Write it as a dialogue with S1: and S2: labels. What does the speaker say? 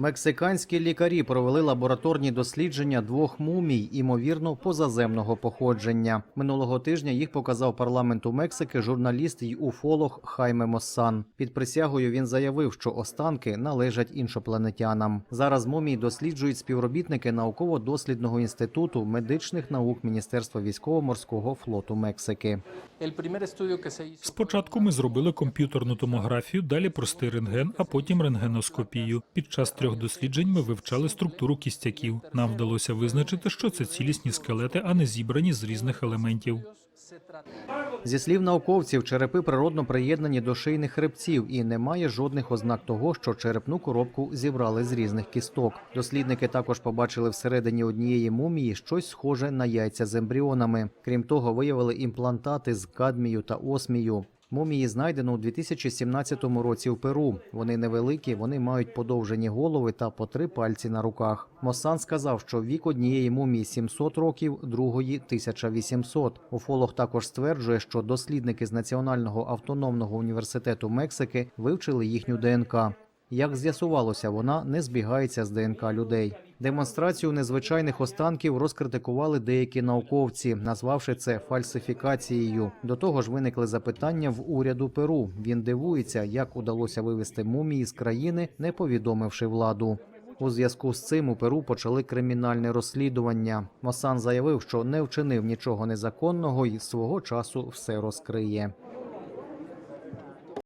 S1: Мексиканські лікарі провели лабораторні дослідження двох мумій, імовірно, позаземного походження. Минулого тижня їх показав парламенту Мексики журналіст й уфолог Хайме Моссан. Під присягою він заявив, що останки належать іншопланетянам. Зараз мумії досліджують співробітники науково-дослідного інституту медичних наук Міністерства військово-морського флоту Мексики.
S2: Спочатку ми зробили комп'ютерну томографію, далі простий рентген, а потім рентгеноскопію. Під час трьох досліджень ми вивчали структуру кістяків. Нам вдалося визначити, що це цілісні скелети, а не зібрані з різних елементів.
S1: Зі слів науковців, черепи природно приєднані до шийних хребців і немає жодних ознак того, що черепну коробку зібрали з різних кісток. Дослідники також побачили всередині однієї мумії щось схоже на яйця з ембріонами. Крім того, виявили імплантати з кадмію та осмію. Мумії знайдено у 2017 році в Перу. Вони невеликі, вони мають подовжені голови та по три пальці на руках. Мосан сказав, що вік однієї мумії 700 років, другої 1800. Уфолог також стверджує, що дослідники з Національного автономного університету Мексики вивчили їхню ДНК. Як з'ясувалося, вона не збігається з ДНК людей. Демонстрацію незвичайних останків розкритикували деякі науковці, назвавши це фальсифікацією. До того ж, виникли запитання в уряду Перу. Він дивується, як удалося вивести мумії з країни, не повідомивши владу. У зв'язку з цим у Перу почали кримінальне розслідування. Мосан заявив, що не вчинив нічого незаконного і свого часу все розкриє.